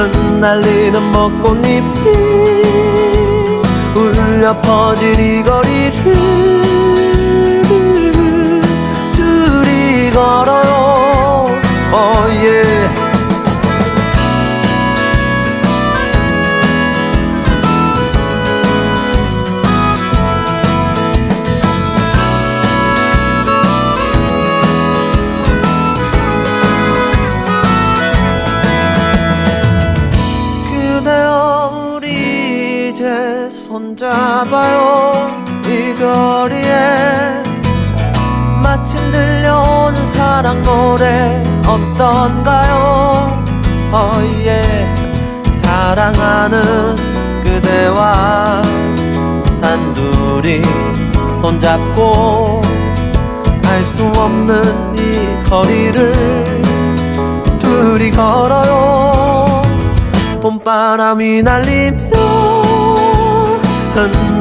흩날리는 벚꽃잎이 울려 퍼질 이 거리를 손잡아요. 이 거리에 마침 들려오는 사랑 노래 어떤가요? 어예 사랑하는 그대와 단둘이 손잡고 알 수 없는 이 거리를 둘이 걸어요. 봄바람이 날리며 흩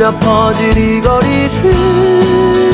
울려 퍼질 이 거리를